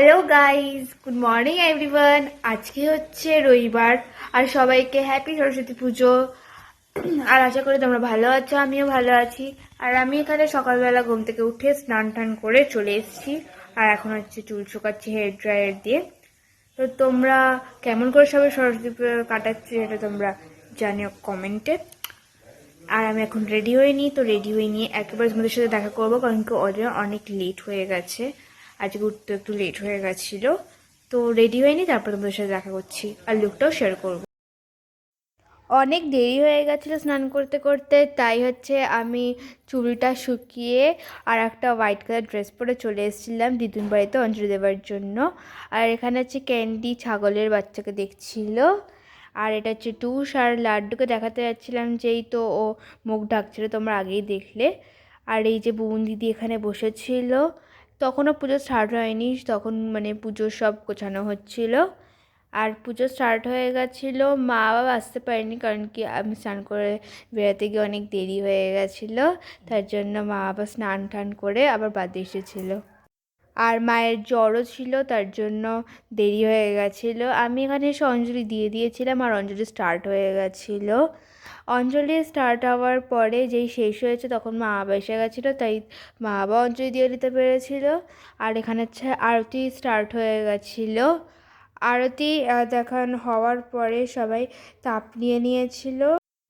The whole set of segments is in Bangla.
Hello guys good morning everyone আজকে হচ্ছে রবিবার, আর সবাইকে হ্যাপি সরস্বতী পুজো। আর আশা করি তোমরা ভালো আছো, আমিও ভালো আছি। আর আমি এখানে সকালবেলা ঘুম থেকে উঠে স্নান টান করে চলে এসেছি। আর এখন হচ্ছে চুল শুকাচ্ছি হেয়ার ড্রায়ার দিয়ে। তো তোমরা কেমন করে সবাই সরস্বতী পুজো কাটাচ্ছি সেটা তোমরা জানিও কমেন্টে। আর আমি এখন রেডি হয়ে নিই, তো রেডি হয়ে নিয়ে একেবারে তোমাদের সাথে দেখা করব, কারণ কি অলরেডি অনেক লেট হয়ে গেছে। আজকে উঠতে একটু লেট হয়ে গেছিল। তো রেডি হয়ে নিই তারপর তোমাদের সাথে দেখা করছি আর লুকটাও শেয়ার করব। অনেক দেরি হয়ে গেছিল স্নান করতে করতে, তাই হচ্ছে আমি চুলটা শুকিয়ে আর একটা হোয়াইট কালার ড্রেস পরে চলে এসেছিলাম দিদুন বাড়িতে অঞ্জলি দেওয়ার জন্য। আর এখানে হচ্ছে ক্যান্ডি ছাগলের বাচ্চাকে দেখছিল। আর এটা হচ্ছে টুস আর লাড্ডুকে দেখাতে যাচ্ছিলাম যেই তো ও মুখ ঢাকছিল তোমরা আগেই দেখলে। আর এই যে বোন দিদি এখানে বসেছিল। তখনও পুজো স্টার্ট হয়নি, তখন মানে পুজো সব গোছানো হচ্ছিল। আর পুজো স্টার্ট হয়ে গেছিল, মা বাবা আসতে পারেনি কারণ কি আমি স্নান করে বেড়াতে গিয়ে অনেক দেরি হয়ে গেছিল, তার জন্য মা বাবা স্নান টান করে আবার বাদে এসেছিল। আর মায়ের জ্বরও ছিল, তার জন্য দেরি হয়ে গেছিল। আমি এখানে এসে অঞ্জলি দিয়ে দিয়েছিলাম আর অঞ্জলি স্টার্ট হয়ে গেছিল। অঞ্জলি স্টার্ট হওয়ার পরে যেই শেষ হয়েছে তখন মা বাবা এসে গেছিল, তাই মা বাবা অঞ্জলি দিয়ে দিতে পেরেছিল। আর এখানে হচ্ছে আরতি স্টার্ট হয়ে গেছিল। আরতি দেখান হওয়ার পরে সবাই তাপ নিয়ে নিয়েছিল।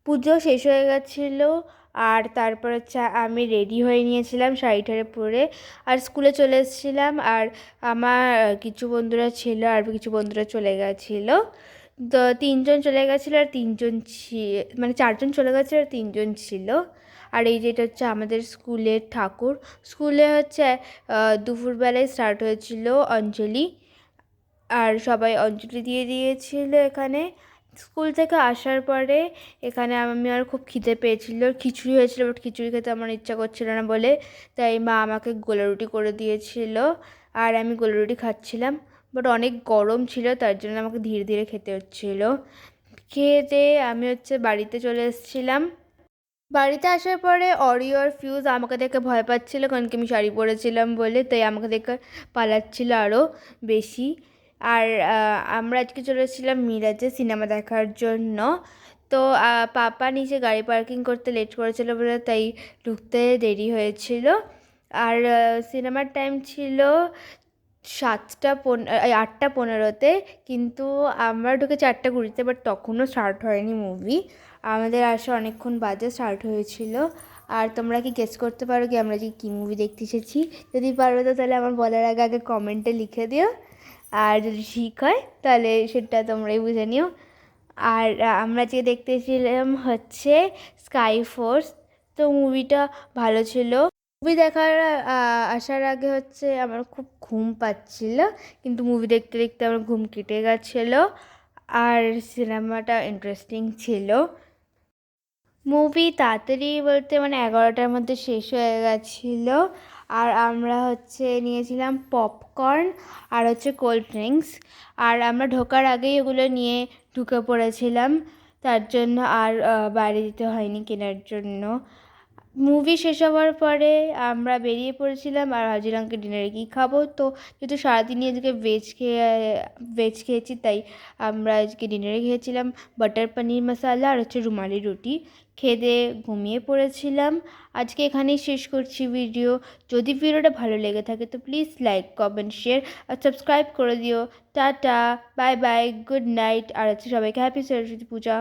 পুজো শেষ হয়ে গেছিল আর তারপর হচ্ছে আমি রেডি হয়ে নিয়েছিলাম শাড়ি টাড়ি পরে। আর স্কুলে চলে এসেছিলাম আর আমার কিছু বন্ধুরা ছিল আর কিছু বন্ধুরা চলে গেছিল। তো তিনজন চলে গেছিল আর তিনজন মানে চারজন চলে গেছে আর তিনজন ছিল। আর এই যেটা হচ্ছে আমাদের স্কুলের ঠাকুর, স্কুলে হচ্ছে দুপুরবেলায় স্টার্ট হয়েছিল অঞ্জলি। আর সবাই অঞ্জলি দিয়ে দিয়েছিল এখানে। স্কুল থেকে আসার পরে এখানে আমি আর খুব খিদে পেয়েছিল। খিচুড়ি হয়েছিল বাট খিচুড়ি খেতে আমার ইচ্ছা করছিল না বলে। তাই মা আমাকে গোলা রুটি করে দিয়েছিল। আর আমি গোলা রুটি খাচ্ছিলাম। বাট অনেক গরম ছিল, তার জন্য আমাকে ধীরে ধীরে খেতে হচ্ছিল। দিয়ে আমি হচ্ছে বাড়িতে চলে এসেছিলাম। বাড়িতে আসার পরে অরিও আর ফিউজ আমাকে দেখে ভয় পাচ্ছিল, কারণ কি আমি শাড়ি পরেছিলাম বলে, তাই আমাকে দেখে পালাচ্ছিল আরও বেশি। আর আমরা আজকে চলে এসেছিলাম মিরাজে সিনেমা দেখার জন্য। তো পাপা নিচে গাড়ি পার্কিং করতে লেট করেছিল বলে, তাই ঢুকতে দেরি হয়েছিল। আর সিনেমার টাইম ছিল সাতটা পন আটটা পনেরোতে কিন্তু আমরা ঢুকেছি আটটা কুড়িতে বাট তখনও স্টার্ট হয়নি মুভি আমাদের আসা অনেকক্ষণ বাজে স্টার্ট হয়েছিল। আর তোমরা কি গেস করতে পারো কি আমরা যে কী মুভি দেখতে এসেছি? যদি পারো তো তাহলে আমার বলার আগে আগে কমেন্টে লিখে দিও। আর যদি ঠিক হয়, তাহলে সেটা তোমরাই বুঝে নিও। আর আমরা যে দেখতেছিলাম হচ্ছে স্কাই ফোর্স তো মুভিটা ভালো ছিল। মুভি দেখার আসার আগে হচ্ছে আমার খুব ঘুম পাচ্ছিল, কিন্তু মুভি দেখতে দেখতে আমার ঘুম কেটে গেছিল, আর সিনেমাটা ইন্টারেস্টিং ছিল। মুভি তাড়াতাড়ি বলতে মানে এগারোটার মধ্যে শেষ হয়ে গেছিল, আর আমরা হচ্ছে নিয়েছিলাম পপকর্ন আর হচ্ছে কোল্ড ড্রিঙ্কস আর আমরা ঢোকার আগেই ওগুলো নিয়ে ঢুকে পড়েছিলাম, তার জন্য আর বাইরে যেতে হয়নি কেনার জন্য। মুভি শেষ হওয়ার পরে আমরা বেরিয়ে পড়েছিলাম আর হাজিরাঙ্কে ডিনারে কী খাব? তো যেহেতু সারাদিনই আজকে ভেজ খেয়ে ভেজ খেয়েছি, তাই আমরা আজকে ডিনারে খেয়েছিলাম বাটার পনির মশালা আর হচ্ছে রুমালি রুটি। খেয়ে দিয়ে ঘুমিয়ে পড়েছিলাম। আজকে এখানেই শেষ করছি ভিডিও যদি ভিডিওটা ভালো লেগে থাকে তো প্লিজ লাইক কমেন্ট শেয়ার আর সাবস্ক্রাইব করে দিও। Tata bye bye good night আর হচ্ছে সবাইকে হ্যাপি সরস্বতী পূজা।